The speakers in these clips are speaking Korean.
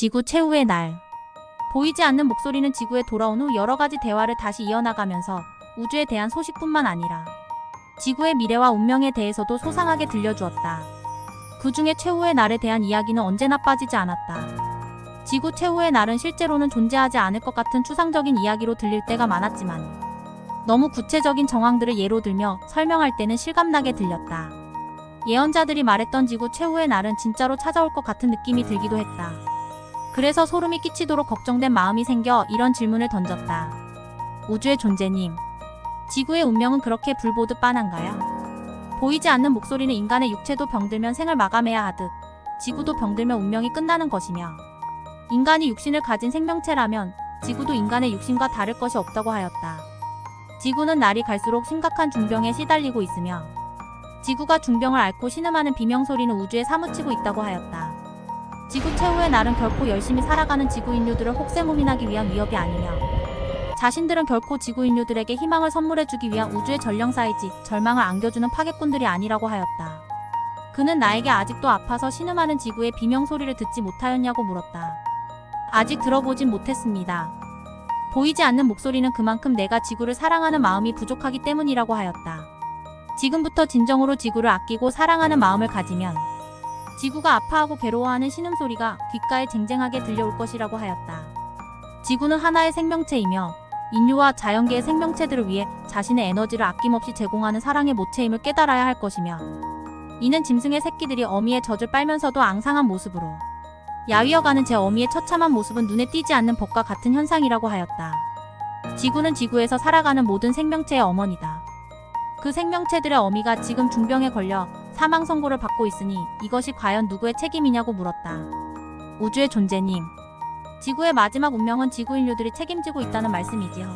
지구 최후의 날. 보이지 않는 목소리는 지구에 돌아온 후 여러 가지 대화를 다시 이어나가면서 우주에 대한 소식뿐만 아니라 지구의 미래와 운명에 대해서도 소상하게 들려주었다. 그 중에 최후의 날에 대한 이야기는 언제나 빠지지 않았다. 지구 최후의 날은 실제로는 존재하지 않을 것 같은 추상적인 이야기로 들릴 때가 많았지만 너무 구체적인 정황들을 예로 들며 설명할 때는 실감나게 들렸다. 예언자들이 말했던 지구 최후의 날은 진짜로 찾아올 것 같은 느낌이 들기도 했다. 그래서 소름이 끼치도록 걱정된 마음이 생겨 이런 질문을 던졌다. 우주의 존재님. 지구의 운명은 그렇게 불보듯 빤한가요? 보이지 않는 목소리는 인간의 육체도 병들면 생을 마감해야 하듯 지구도 병들면 운명이 끝나는 것이며 인간이 육신을 가진 생명체라면 지구도 인간의 육신과 다를 것이 없다고 하였다. 지구는 날이 갈수록 심각한 중병에 시달리고 있으며 지구가 중병을 앓고 신음하는 비명 소리는 우주에 사무치고 있다고 하였다. 지구 최후의 날은 결코 열심히 살아가는 지구 인류들을 혹세무민하기 위한 위협이 아니며 자신들은 결코 지구 인류들에게 희망을 선물해주기 위한 우주의 전령사이지 절망을 안겨주는 파괴꾼들이 아니라고 하였다. 그는 나에게 아직도 아파서 신음하는 지구의 비명 소리를 듣지 못하였냐고 물었다. 아직 들어보진 못했습니다. 보이지 않는 목소리는 그만큼 내가 지구를 사랑하는 마음이 부족하기 때문이라고 하였다. 지금부터 진정으로 지구를 아끼고 사랑하는 마음을 가지면 지구가 아파하고 괴로워하는 신음소리가 귓가에 쟁쟁하게 들려올 것이라고 하였다. 지구는 하나의 생명체이며 인류와 자연계의 생명체들을 위해 자신의 에너지를 아낌없이 제공하는 사랑의 모체임을 깨달아야 할 것이며 이는 짐승의 새끼들이 어미의 젖을 빨면서도 앙상한 모습으로 야위어가는 제 어미의 처참한 모습은 눈에 띄지 않는 법과 같은 현상이라고 하였다. 지구는 지구에서 살아가는 모든 생명체의 어머니다. 그 생명체들의 어미가 지금 중병에 걸려 사망 선고를 받고 있으니 이것이 과연 누구의 책임이냐고 물었다. 우주의 존재님. 지구의 마지막 운명은 지구 인류들이 책임지고 있다는 말씀이지요.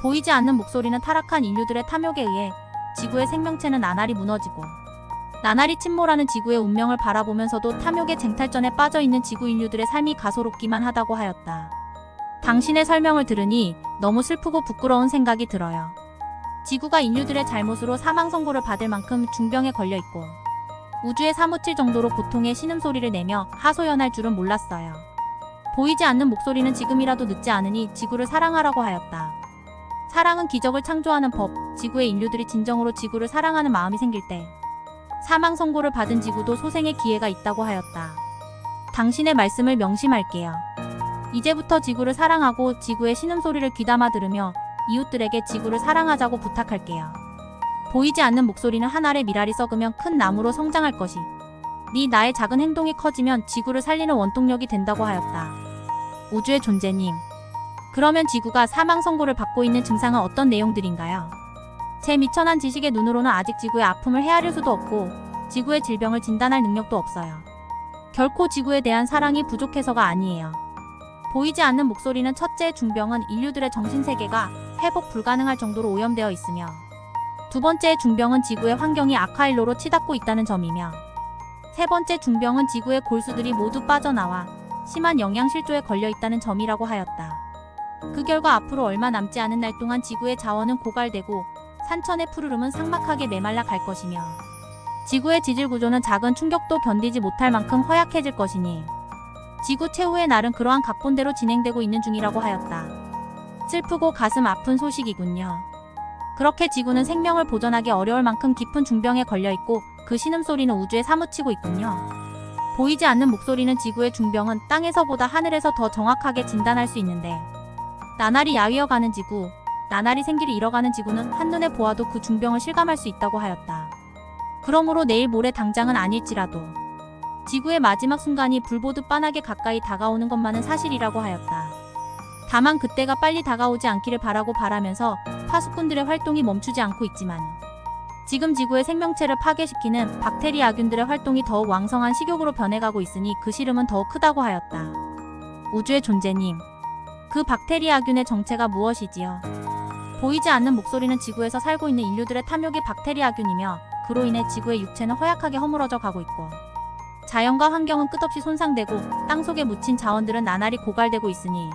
보이지 않는 목소리는 타락한 인류들의 탐욕에 의해 지구의 생명체는 나날이 무너지고 나날이 침몰하는 지구의 운명을 바라보면서도 탐욕의 쟁탈전에 빠져 있는 지구 인류들의 삶이 가소롭기만 하다고 하였다. 당신의 설명을 들으니 너무 슬프고 부끄러운 생각이 들어요. 지구가 인류들의 잘못으로 사망 선고를 받을 만큼 중병에 걸려 있고 우주에 사무칠 정도로 고통의 신음소리를 내며 하소연할 줄은 몰랐어요. 보이지 않는 목소리는 지금이라도 늦지 않으니 지구를 사랑하라고 하였다. 사랑은 기적을 창조하는 법, 지구의 인류들이 진정으로 지구를 사랑하는 마음이 생길 때 사망 선고를 받은 지구도 소생의 기회가 있다고 하였다. 당신의 말씀을 명심할게요. 이제부터 지구를 사랑하고 지구의 신음소리를 귀담아 들으며 이웃들에게 지구를 사랑하자고 부탁할게요. 보이지 않는 목소리는 한 알의 미랄이 썩으면 큰 나무로 성장할 것이. 네 나의 작은 행동이 커지면 지구를 살리는 원동력이 된다고 하였다. 우주의 존재님. 그러면 지구가 사망 선고를 받고 있는 증상은 어떤 내용들인가요? 제 미천한 지식의 눈으로는 아직 지구의 아픔을 헤아릴 수도 없고 지구의 질병을 진단할 능력도 없어요. 결코 지구에 대한 사랑이 부족해서가 아니에요. 보이지 않는 목소리는 첫째 중병은 인류들의 정신세계가 회복 불가능할 정도로 오염되어 있으며 두 번째 중병은 지구의 환경이 악화일로로 치닫고 있다는 점이며 세 번째 중병은 지구의 골수들이 모두 빠져나와 심한 영양실조에 걸려 있다는 점이라고 하였다. 그 결과 앞으로 얼마 남지 않은 날 동안 지구의 자원은 고갈되고 산천의 푸르름은 삭막하게 메말라 갈 것이며 지구의 지질 구조는 작은 충격도 견디지 못할 만큼 허약해질 것이니 지구 최후의 날은 그러한 각본대로 진행되고 있는 중이라고 하였다. 슬프고 가슴 아픈 소식이군요. 그렇게 지구는 생명을 보존하기 어려울 만큼 깊은 중병에 걸려 있고 그 신음소리는 우주에 사무치고 있군요. 보이지 않는 목소리는 지구의 중병은 땅에서보다 하늘에서 더 정확하게 진단할 수 있는데 나날이 야위어 가는 지구, 나날이 생기를 잃어가는 지구는 한눈에 보아도 그 중병을 실감할 수 있다고 하였다. 그러므로 내일 모레 당장은 아닐지라도 지구의 마지막 순간이 불보듯 빤하게 가까이 다가오는 것만은 사실이라고 하였다. 다만 그때가 빨리 다가오지 않기를 바라고 바라면서 파수꾼들의 활동이 멈추지 않고 있지만 지금 지구의 생명체를 파괴시키는 박테리아균들의 활동이 더욱 왕성한 식욕으로 변해가고 있으니 그 시름은 더욱 크다고 하였다. 우주의 존재님. 그 박테리아균의 정체가 무엇이지요? 보이지 않는 목소리는 지구에서 살고 있는 인류들의 탐욕이 박테리아균이며 그로 인해 지구의 육체는 허약하게 허물어져 가고 있고 자연과 환경은 끝없이 손상되고 땅 속에 묻힌 자원들은 나날이 고갈되고 있으니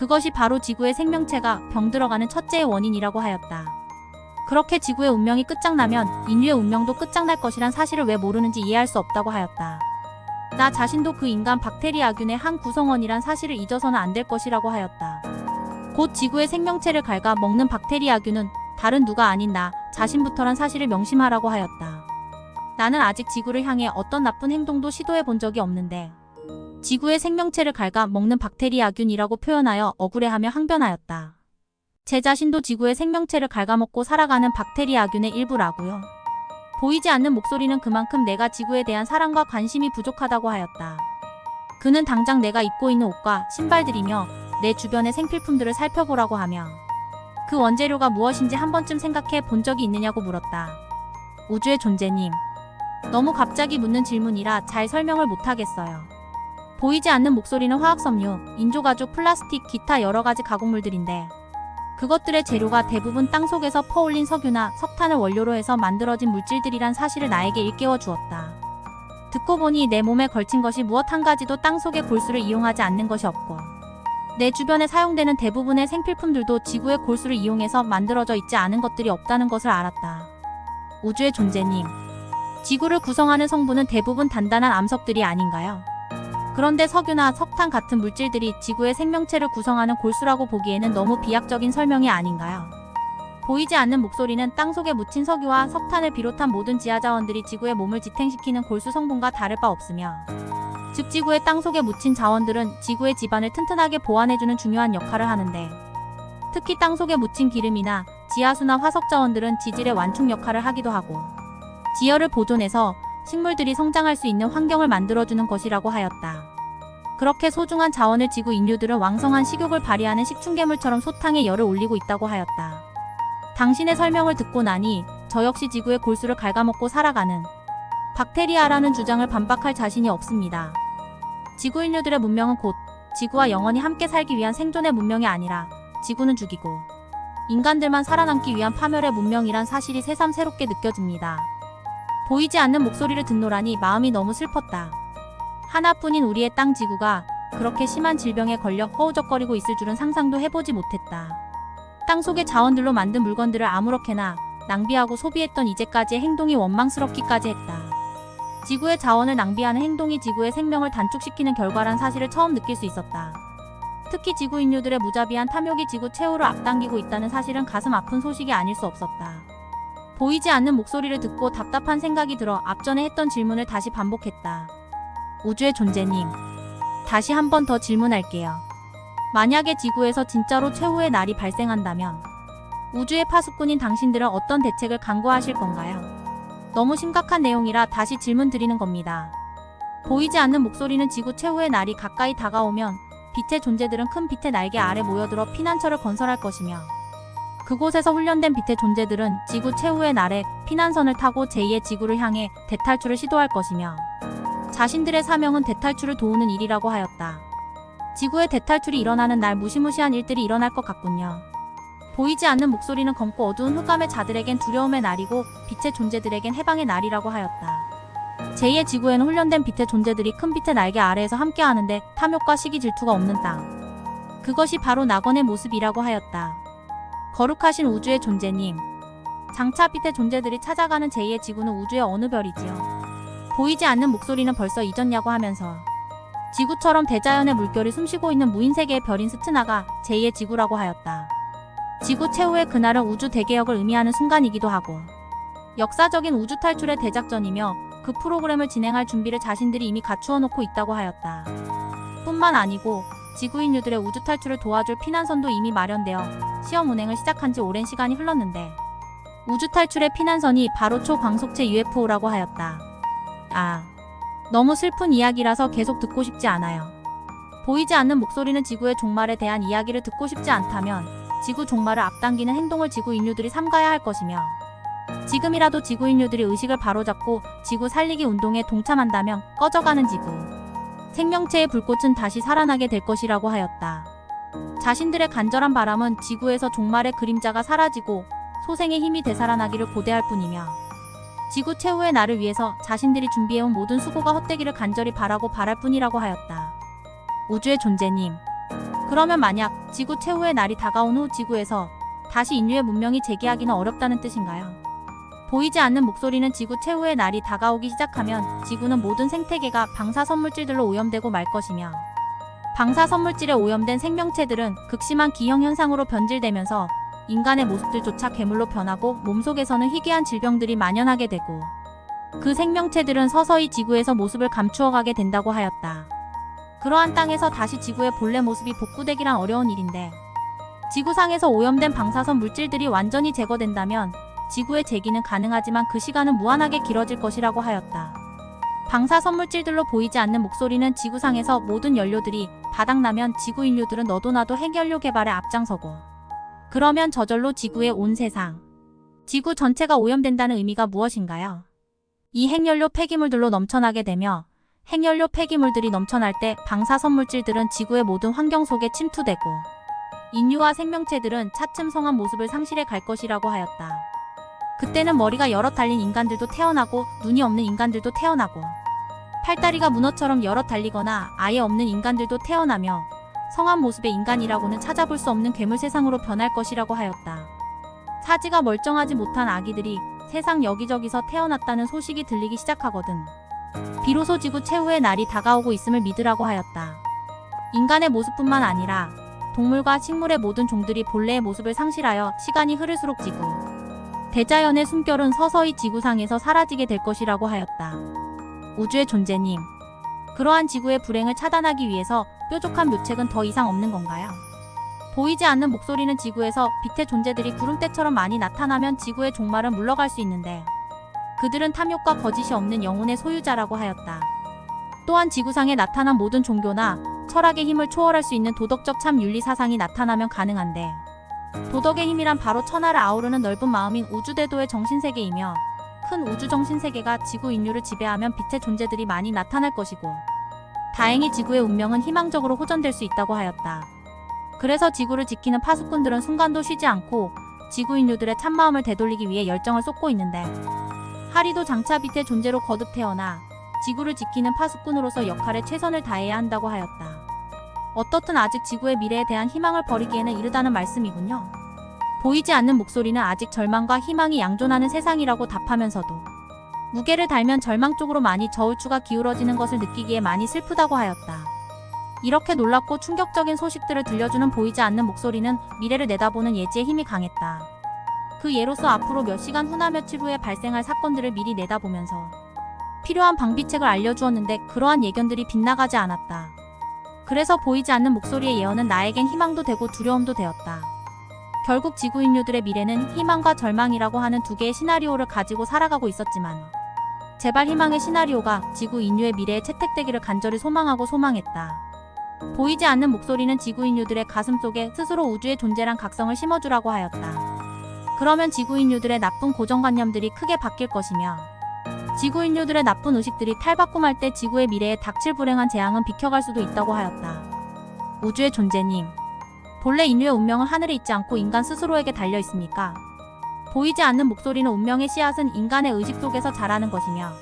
그것이 바로 지구의 생명체가 병들어가는 첫째의 원인이라고 하였다. 그렇게 지구의 운명이 끝장나면 인류의 운명도 끝장날 것이란 사실을 왜 모르는지 이해할 수 없다고 하였다. 나 자신도 그 인간 박테리아균의 한 구성원이란 사실을 잊어서는 안 될 것이라고 하였다. 곧 지구의 생명체를 갉아 먹는 박테리아균은 다른 누가 아닌 나 자신부터란 사실을 명심하라고 하였다. 나는 아직 지구를 향해 어떤 나쁜 행동도 시도해 본 적이 없는데 지구의 생명체를 갉아 먹는 박테리아균이라고 표현하여 억울해하며 항변하였다. 제 자신도 지구의 생명체를 갉아먹고 살아가는 박테리아균의 일부라고요. 보이지 않는 목소리는 그만큼 내가 지구에 대한 사랑과 관심이 부족하다고 하였다. 그는 당장 내가 입고 있는 옷과 신발들이며 내 주변의 생필품들을 살펴보라고 하며 그 원재료가 무엇인지 한 번쯤 생각해 본 적이 있느냐고 물었다. 우주의 존재님. 너무 갑자기 묻는 질문이라 잘 설명을 못하겠어요. 보이지 않는 목소리는 화학섬유, 인조가죽, 플라스틱, 기타 여러 가지 가공물들인데 그것들의 재료가 대부분 땅 속에서 퍼올린 석유나 석탄을 원료로 해서 만들어진 물질들이란 사실을 나에게 일깨워 주었다. 듣고 보니 내 몸에 걸친 것이 무엇 한 가지도 땅 속의 골수를 이용하지 않는 것이 없고 내 주변에 사용되는 대부분의 생필품들도 지구의 골수를 이용해서 만들어져 있지 않은 것들이 없다는 것을 알았다. 우주의 존재님. 지구를 구성하는 성분은 대부분 단단한 암석들이 아닌가요? 그런데 석유나 석탄 같은 물질들이 지구의 생명체를 구성하는 골수라고 보기에는 너무 비약적인 설명이 아닌가요? 보이지 않는 목소리는 땅 속에 묻힌 석유와 석탄을 비롯한 모든 지하자원들이 지구의 몸을 지탱시키는 골수 성분과 다를 바 없으며 즉 지구의 땅 속에 묻힌 자원들은 지구의 지반을 튼튼하게 보완해주는 중요한 역할을 하는데 특히 땅 속에 묻힌 기름이나 지하수나 화석 자원들은 지질의 완충 역할을 하기도 하고 지열을 보존해서 식물들이 성장할 수 있는 환경을 만들어주는 것이라고 하였다. 그렇게 소중한 자원을 지구 인류들은 왕성한 식욕을 발휘하는 식충괴물처럼 소탕에 열을 올리고 있다고 하였다. 당신의 설명을 듣고 나니 저 역시 지구의 골수를 갉아먹고 살아가는 박테리아라는 주장을 반박할 자신이 없습니다. 지구 인류들의 문명은 곧 지구와 영원히 함께 살기 위한 생존의 문명이 아니라 지구는 죽이고 인간들만 살아남기 위한 파멸의 문명이란 사실이 새삼 새롭게 느껴집니다. 보이지 않는 목소리를 듣노라니 마음이 너무 슬펐다. 하나뿐인 우리의 땅 지구가 그렇게 심한 질병에 걸려 허우적거리고 있을 줄은 상상도 해보지 못했다. 땅 속의 자원들로 만든 물건들을 아무렇게나 낭비하고 소비했던 이제까지의 행동이 원망스럽기까지 했다. 지구의 자원을 낭비하는 행동이 지구의 생명을 단축시키는 결과란 사실을 처음 느낄 수 있었다. 특히 지구 인류들의 무자비한 탐욕이 지구 최후를 앞당기고 있다는 사실은 가슴 아픈 소식이 아닐 수 없었다. 보이지 않는 목소리를 듣고 답답한 생각이 들어 앞전에 했던 질문을 다시 반복했다. 우주의 존재님. 다시 한 번 더 질문할게요. 만약에 지구에서 진짜로 최후의 날이 발생한다면 우주의 파수꾼인 당신들은 어떤 대책을 강구하실 건가요? 너무 심각한 내용이라 다시 질문 드리는 겁니다. 보이지 않는 목소리는 지구 최후의 날이 가까이 다가오면 빛의 존재들은 큰 빛의 날개 아래 모여들어 피난처를 건설할 것이며 그곳에서 훈련된 빛의 존재들은 지구 최후의 날에 피난선을 타고 제2의 지구를 향해 대탈출을 시도할 것이며 자신들의 사명은 대탈출을 도우는 일이라고 하였다. 지구의 대탈출이 일어나는 날 무시무시한 일들이 일어날 것 같군요. 보이지 않는 목소리는 검고 어두운 흑암의 자들에겐 두려움의 날이고 빛의 존재들에겐 해방의 날이라고 하였다. 제2의 지구에는 훈련된 빛의 존재들이 큰 빛의 날개 아래에서 함께하는데 탐욕과 시기 질투가 없는 땅. 그것이 바로 낙원의 모습이라고 하였다. 거룩하신 우주의 존재님. 장차 빛의 존재들이 찾아가는 제2의 지구는 우주의 어느 별이지요. 보이지 않는 목소리는 벌써 잊었냐고 하면서 지구처럼 대자연의 물결이 숨쉬고 있는 무인세계의 별인 스트나가 제2의 지구라고 하였다. 지구 최후의 그날은 우주 대개혁을 의미하는 순간이기도 하고 역사적인 우주 탈출의 대작전이며 그 프로그램을 진행할 준비를 자신들이 이미 갖추어 놓고 있다고 하였다. 뿐만 아니고 지구 인류들의 우주 탈출을 도와줄 피난선도 이미 마련되어 시험 운행을 시작한 지 오랜 시간이 흘렀는데 우주 탈출의 피난선이 바로 초광속체 UFO라고 하였다. 아, 너무 슬픈 이야기라서 계속 듣고 싶지 않아요. 보이지 않는 목소리는 지구의 종말에 대한 이야기를 듣고 싶지 않다면 지구 종말을 앞당기는 행동을 지구 인류들이 삼가야 할 것이며 지금이라도 지구 인류들이 의식을 바로잡고 지구 살리기 운동에 동참한다면 꺼져가는 지구 생명체의 불꽃은 다시 살아나게 될 것이라고 하였다. 자신들의 간절한 바람은 지구에서 종말의 그림자가 사라지고 소생의 힘이 되살아나기를 고대할 뿐이며 지구 최후의 날을 위해서 자신들이 준비해온 모든 수고가 헛되기를 간절히 바라고 바랄 뿐이라고 하였다. 우주의 존재님. 그러면 만약 지구 최후의 날이 다가온 후 지구에서 다시 인류의 문명이 재기하기는 어렵다는 뜻인가요? 보이지 않는 목소리는 지구 최후의 날이 다가오기 시작하면 지구는 모든 생태계가 방사 선물질들로 오염되고 말 것이며 방사 선물질에 오염된 생명체들은 극심한 기형 현상으로 변질되면서 인간의 모습들조차 괴물로 변하고 몸속에서는 희귀한 질병들이 만연하게 되고 그 생명체들은 서서히 지구에서 모습을 감추어가게 된다고 하였다. 그러한 땅에서 다시 지구의 본래 모습이 복구되기란 어려운 일인데 지구상에서 오염된 방사선 물질들이 완전히 제거된다면 지구의 재기는 가능하지만 그 시간은 무한하게 길어질 것이라고 하였다. 방사 선 물질들로 보이지 않는 목소리는 지구상에서 모든 연료들이 바닥나면 지구 인류들은 너도 나도 핵연료 개발에 앞장서고 그러면 저절로 지구의 온 세상, 지구 전체가 오염된다는 의미가 무엇인가요? 이 핵연료 폐기물들로 넘쳐나게 되며 핵연료 폐기물들이 넘쳐날 때 방사 선 물질들은 지구의 모든 환경 속에 침투되고 인류와 생명체들은 차츰 성한 모습을 상실해 갈 것이라고 하였다. 그때는 머리가 여럿 달린 인간들도 태어나고 눈이 없는 인간들도 태어나고 팔다리가 문어처럼 여럿 달리거나 아예 없는 인간들도 태어나며 성한 모습의 인간이라고는 찾아볼 수 없는 괴물 세상으로 변할 것이라고 하였다. 사지가 멀쩡하지 못한 아기들이 세상 여기저기서 태어났다는 소식이 들리기 시작하거든. 비로소 지구 최후의 날이 다가오고 있음을 믿으라고 하였다. 인간의 모습뿐만 아니라 동물과 식물의 모든 종들이 본래의 모습을 상실하여 시간이 흐를수록 지구, 대자연의 숨결은 서서히 지구상에서 사라지게 될 것이라고 하였다. 우주의 존재님. 그러한 지구의 불행을 차단하기 위해서 뾰족한 묘책은 더 이상 없는 건가요? 보이지 않는 목소리는 지구에서 빛의 존재들이 구름대처럼 많이 나타나면 지구의 종말은 물러갈 수 있는데 그들은 탐욕과 거짓이 없는 영혼의 소유자라고 하였다. 또한 지구상에 나타난 모든 종교나 철학의 힘을 초월할 수 있는 도덕적 참 윤리 사상이 나타나면 가능한데 도덕의 힘이란 바로 천하를 아우르는 넓은 마음인 우주대도의 정신세계이며 큰 우주 정신세계가 지구 인류를 지배하면 빛의 존재들이 많이 나타날 것이고 다행히 지구의 운명은 희망적으로 호전될 수 있다고 하였다. 그래서 지구를 지키는 파수꾼들은 순간도 쉬지 않고 지구 인류들의 참마음을 되돌리기 위해 열정을 쏟고 있는데 하리도 장차 빛의 존재로 거듭 태어나 지구를 지키는 파수꾼으로서 역할에 최선을 다해야 한다고 하였다. 어떻든 아직 지구의 미래에 대한 희망을 버리기에는 이르다는 말씀이군요. 보이지 않는 목소리는 아직 절망과 희망이 양존하는 세상이라고 답하면서도 무게를 달면 절망 쪽으로 많이 저울추가 기울어지는 것을 느끼기에 많이 슬프다고 하였다. 이렇게 놀랍고 충격적인 소식들을 들려주는 보이지 않는 목소리는 미래를 내다보는 예지의 힘이 강했다. 그 예로서 앞으로 몇 시간 후나 며칠 후에 발생할 사건들을 미리 내다보면서 필요한 방비책을 알려주었는데 그러한 예견들이 빗나가지 않았다. 그래서 보이지 않는 목소리의 예언은 나에겐 희망도 되고 두려움도 되었다. 결국 지구 인류들의 미래는 희망과 절망이라고 하는 두 개의 시나리오를 가지고 살아가고 있었지만 제발 희망의 시나리오가 지구 인류의 미래에 채택되기를 간절히 소망하고 소망했다. 보이지 않는 목소리는 지구 인류들의 가슴 속에 스스로 우주의 존재란 각성을 심어주라고 하였다. 그러면 지구 인류들의 나쁜 고정관념들이 크게 바뀔 것이며 지구 인류들의 나쁜 의식들이 탈바꿈할 때 지구의 미래에 닥칠 불행한 재앙은 비켜갈 수도 있다고 하였다. 우주의 존재님. 본래 인류의 운명은 하늘에 있지 않고 인간 스스로에게 달려 있습니까? 보이지 않는 목소리는 운명의 씨앗은 인간의 의식 속에서 자라는 것이며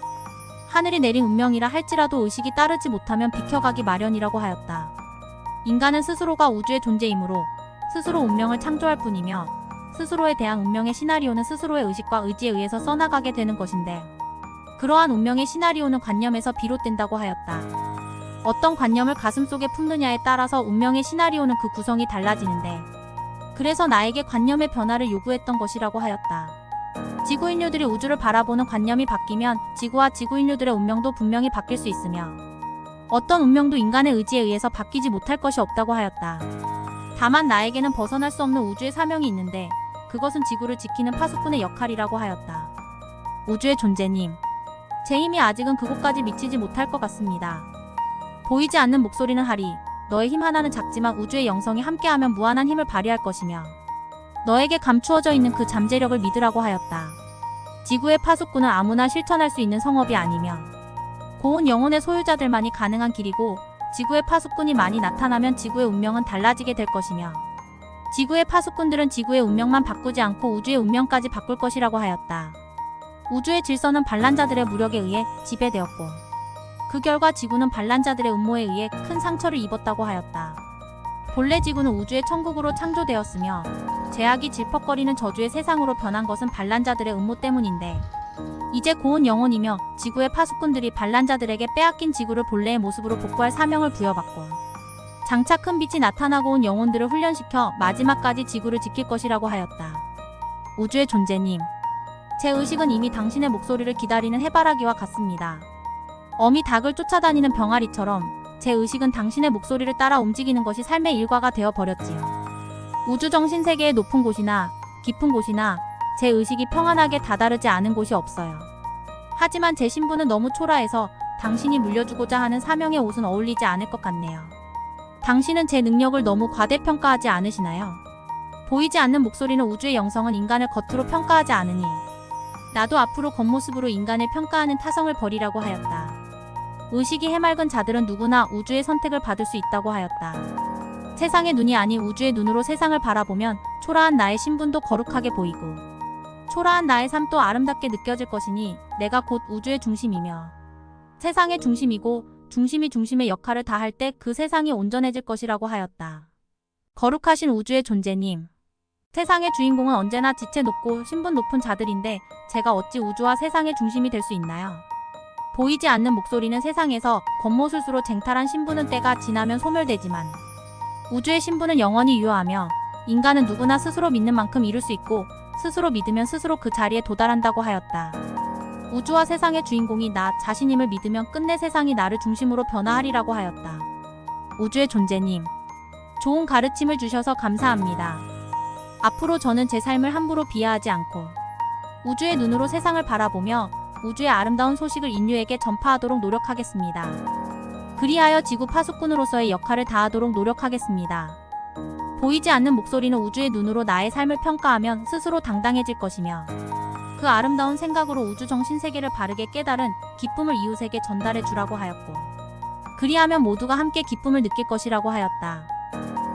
하늘이 내린 운명이라 할지라도 의식이 따르지 못하면 비켜가기 마련이라고 하였다. 인간은 스스로가 우주의 존재이므로 스스로 운명을 창조할 뿐이며 스스로에 대한 운명의 시나리오는 스스로의 의식과 의지에 의해서 써나가게 되는 것인데 그러한 운명의 시나리오는 관념에서 비롯된다고 하였다. 어떤 관념을 가슴속에 품느냐에 따라서 운명의 시나리오는 그 구성이 달라지는데 그래서 나에게 관념의 변화를 요구했던 것이라고 하였다. 지구 인류들이 우주를 바라보는 관념이 바뀌면 지구와 지구 인류들의 운명도 분명히 바뀔 수 있으며 어떤 운명도 인간의 의지에 의해서 바뀌지 못할 것이 없다고 하였다. 다만 나에게는 벗어날 수 없는 우주의 사명이 있는데 그것은 지구를 지키는 파수꾼의 역할이라고 하였다. 우주의 존재님. 제 힘이 아직은 그곳까지 미치지 못할 것 같습니다. 보이지 않는 목소리는 하리. 너의 힘 하나는 작지만 우주의 영성이 함께하면 무한한 힘을 발휘할 것이며 너에게 감추어져 있는 그 잠재력을 믿으라고 하였다. 지구의 파수꾼은 아무나 실천할 수 있는 성업이 아니며 고운 영혼의 소유자들만이 가능한 길이고 지구의 파수꾼이 많이 나타나면 지구의 운명은 달라지게 될 것이며 지구의 파수꾼들은 지구의 운명만 바꾸지 않고 우주의 운명까지 바꿀 것이라고 하였다. 우주의 질서는 반란자들의 무력에 의해 지배되었고 그 결과 지구는 반란자들의 음모에 의해 큰 상처를 입었다고 하였다. 본래 지구는 우주의 천국으로 창조되었으며 제약이 질퍽거리는 저주의 세상으로 변한 것은 반란자들의 음모 때문인데 이제 고운 영혼이며 지구의 파수꾼들이 반란자들에게 빼앗긴 지구를 본래의 모습으로 복구할 사명을 부여받고 장차 큰 빛이 나타나고 온 영혼들을 훈련시켜 마지막까지 지구를 지킬 것이라고 하였다. 우주의 존재님. 제 의식은 이미 당신의 목소리를 기다리는 해바라기와 같습니다. 어미 닭을 쫓아다니는 병아리처럼 제 의식은 당신의 목소리를 따라 움직이는 것이 삶의 일과가 되어 버렸지요. 우주 정신 세계의 높은 곳이나 깊은 곳이나 제 의식이 평안하게 다다르지 않은 곳이 없어요. 하지만 제 신분은 너무 초라해서 당신이 물려주고자 하는 사명의 옷은 어울리지 않을 것 같네요. 당신은 제 능력을 너무 과대평가하지 않으시나요? 보이지 않는 목소리는 우주의 영성은 인간을 겉으로 평가하지 않으니 나도 앞으로 겉모습으로 인간을 평가하는 타성을 버리라고 하였다. 의식이 해맑은 자들은 누구나 우주의 선택을 받을 수 있다고 하였다. 세상의 눈이 아닌 우주의 눈으로 세상을 바라보면 초라한 나의 신분도 거룩하게 보이고 초라한 나의 삶도 아름답게 느껴질 것이니 내가 곧 우주의 중심이며 세상의 중심이고 중심이 중심의 역할을 다할 때 그 세상이 온전해질 것이라고 하였다. 거룩하신 우주의 존재님. 세상의 주인공은 언제나 지체 높고 신분 높은 자들인데 제가 어찌 우주와 세상의 중심이 될 수 있나요? 보이지 않는 목소리는 세상에서 겉모술수로 쟁탈한 신분은 때가 지나면 소멸되지만 우주의 신분은 영원히 유효하며 인간은 누구나 스스로 믿는 만큼 이룰 수 있고 스스로 믿으면 스스로 그 자리에 도달한다고 하였다. 우주와 세상의 주인공이 나 자신임을 믿으면 끝내 세상이 나를 중심으로 변화하리라고 하였다. 우주의 존재님. 좋은 가르침을 주셔서 감사합니다. 앞으로 저는 제 삶을 함부로 비하하지 않고 우주의 눈으로 세상을 바라보며 우주의 아름다운 소식을 인류에게 전파하도록 노력하겠습니다. 그리하여 지구 파수꾼으로서의 역할을 다하도록 노력하겠습니다. 보이지 않는 목소리는 우주의 눈으로 나의 삶을 평가하면 스스로 당당해질 것이며 그 아름다운 생각으로 우주 정신 세계를 바르게 깨달은 기쁨을 이웃에게 전달해 주라고 하였고 그리하면 모두가 함께 기쁨을 느낄 것이라고 하였다.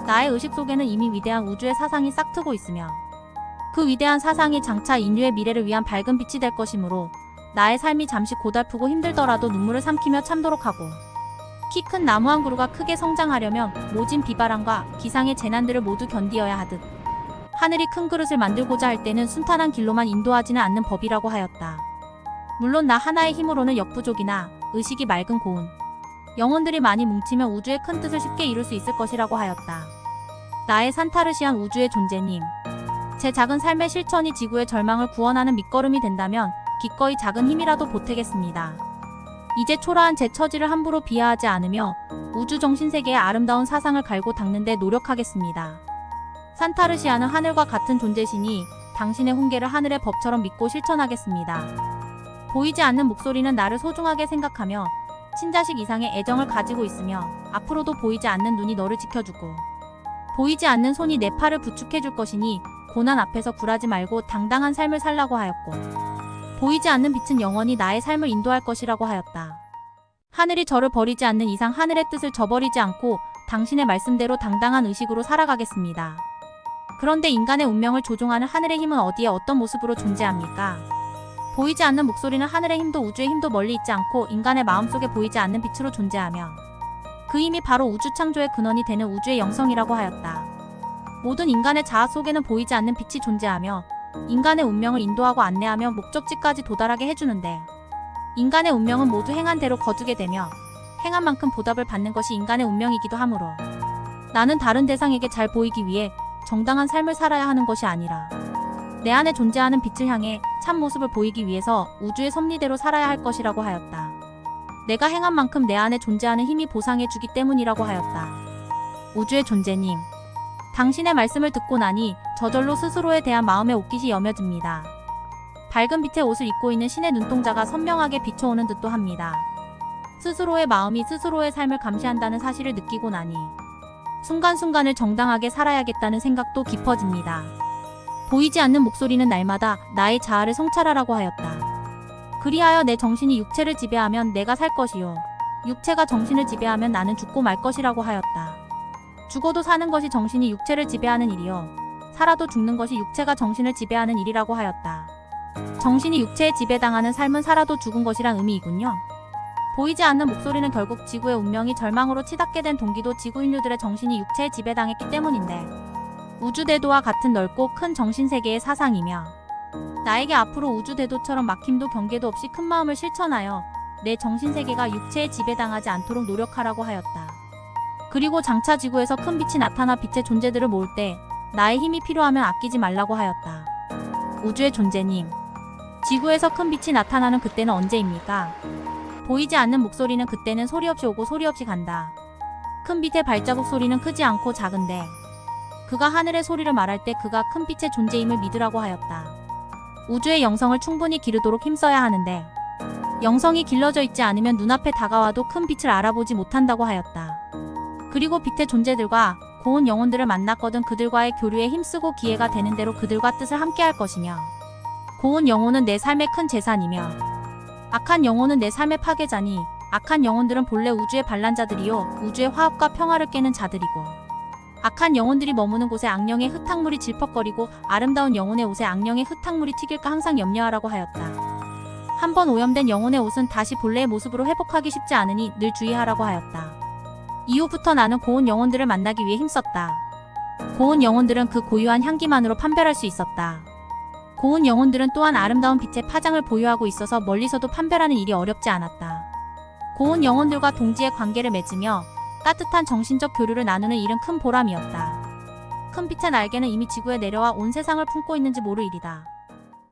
나의 의식 속에는 이미 위대한 우주의 사상이 싹트고 있으며 그 위대한 사상이 장차 인류의 미래를 위한 밝은 빛이 될 것이므로 나의 삶이 잠시 고달프고 힘들더라도 눈물을 삼키며 참도록 하고 키 큰 나무 한 그루가 크게 성장하려면 모진 비바람과 기상의 재난들을 모두 견디어야 하듯 하늘이 큰 그릇을 만들고자 할 때는 순탄한 길로만 인도하지는 않는 법이라고 하였다. 물론 나 하나의 힘으로는 역부족이나 의식이 맑은 고운 영혼들이 많이 뭉치면 우주의 큰 뜻을 쉽게 이룰 수 있을 것이라고 하였다. 나의 산타르시안 우주의 존재님. 제 작은 삶의 실천이 지구의 절망을 구원하는 밑거름이 된다면 기꺼이 작은 힘이라도 보태겠습니다. 이제 초라한 제 처지를 함부로 비하하지 않으며 우주 정신 세계의 아름다운 사상을 갈고 닦는데 노력하겠습니다. 산타르시아는 하늘과 같은 존재시니 당신의 훈계를 하늘의 법처럼 믿고 실천하겠습니다. 보이지 않는 목소리는 나를 소중하게 생각하며 친자식 이상의 애정을 가지고 있으며 앞으로도 보이지 않는 눈이 너를 지켜주고 보이지 않는 손이 내 팔을 부축해줄 것이니 고난 앞에서 굴하지 말고 당당한 삶을 살라고 하였고 보이지 않는 빛은 영원히 나의 삶을 인도할 것이라고 하였다. 하늘이 저를 버리지 않는 이상 하늘의 뜻을 저버리지 않고 당신의 말씀대로 당당한 의식으로 살아가겠습니다. 그런데 인간의 운명을 조종하는 하늘의 힘은 어디에 어떤 모습으로 존재합니까? 보이지 않는 목소리는 하늘의 힘도 우주의 힘도 멀리 있지 않고 인간의 마음속에 보이지 않는 빛으로 존재하며 그 힘이 바로 우주 창조의 근원이 되는 우주의 영성이라고 하였다. 모든 인간의 자아 속에는 보이지 않는 빛이 존재하며 인간의 운명을 인도하고 안내하며 목적지까지 도달하게 해주는데 인간의 운명은 모두 행한 대로 거두게 되며 행한 만큼 보답을 받는 것이 인간의 운명이기도 하므로 나는 다른 대상에게 잘 보이기 위해 정당한 삶을 살아야 하는 것이 아니라 내 안에 존재하는 빛을 향해 참 모습을 보이기 위해서 우주의 섭리대로 살아야 할 것이라고 하였다. 내가 행한 만큼 내 안에 존재하는 힘이 보상해 주기 때문이라고 하였다. 우주의 존재님. 당신의 말씀을 듣고 나니 저절로 스스로에 대한 마음의 옷깃이 여며집니다. 밝은 빛의 옷을 입고 있는 신의 눈동자가 선명하게 비춰오는 듯도 합니다. 스스로의 마음이 스스로의 삶을 감시한다는 사실을 느끼고 나니 순간순간을 정당하게 살아야겠다는 생각도 깊어집니다. 보이지 않는 목소리는 날마다 나의 자아를 성찰하라고 하였다. 그리하여 내 정신이 육체를 지배하면 내가 살 것이요. 육체가 정신을 지배하면 나는 죽고 말 것이라고 하였다. 죽어도 사는 것이 정신이 육체를 지배하는 일이요. 살아도 죽는 것이 육체가 정신을 지배하는 일이라고 하였다. 정신이 육체에 지배당하는 삶은 살아도 죽은 것이란 의미이군요. 보이지 않는 목소리는 결국 지구의 운명이 절망으로 치닫게 된 동기도 지구 인류들의 정신이 육체에 지배당했기 때문인데 우주대도와 같은 넓고 큰 정신세계의 사상이며 나에게 앞으로 우주대도처럼 막힘도 경계도 없이 큰 마음을 실천하여 내 정신세계가 육체에 지배당하지 않도록 노력하라고 하였다. 그리고 장차 지구에서 큰 빛이 나타나 빛의 존재들을 모을 때 나의 힘이 필요하면 아끼지 말라고 하였다. 우주의 존재님. 지구에서 큰 빛이 나타나는 그때는 언제입니까? 보이지 않는 목소리는 그때는 소리 없이 오고 소리 없이 간다. 큰 빛의 발자국 소리는 크지 않고 작은데 그가 하늘의 소리를 말할 때 그가 큰 빛의 존재임을 믿으라고 하였다. 우주의 영성을 충분히 기르도록 힘써야 하는데 영성이 길러져 있지 않으면 눈앞에 다가와도 큰 빛을 알아보지 못한다고 하였다. 그리고 빛의 존재들과 고운 영혼들을 만났거든 그들과의 교류에 힘쓰고 기회가 되는 대로 그들과 뜻을 함께할 것이며 고운 영혼은 내 삶의 큰 재산이며 악한 영혼은 내 삶의 파괴자니 악한 영혼들은 본래 우주의 반란자들이요 우주의 화합과 평화를 깨는 자들이고 악한 영혼들이 머무는 곳에 악령의 흙탕물이 질퍽거리고 아름다운 영혼의 옷에 악령의 흙탕물이 튀길까 항상 염려하라고 하였다. 한 번 오염된 영혼의 옷은 다시 본래의 모습으로 회복하기 쉽지 않으니 늘 주의하라고 하였다. 이후부터 나는 고운 영혼들을 만나기 위해 힘썼다. 고운 영혼들은 그 고유한 향기만으로 판별할 수 있었다. 고운 영혼들은 또한 아름다운 빛의 파장을 보유하고 있어서 멀리서도 판별하는 일이 어렵지 않았다. 고운 영혼들과 동지의 관계를 맺으며 따뜻한 정신적 교류를 나누는 일은 큰 보람이었다. 큰 빛의 날개는 이미 지구에 내려와 온 세상을 품고 있는지 모를 일이다.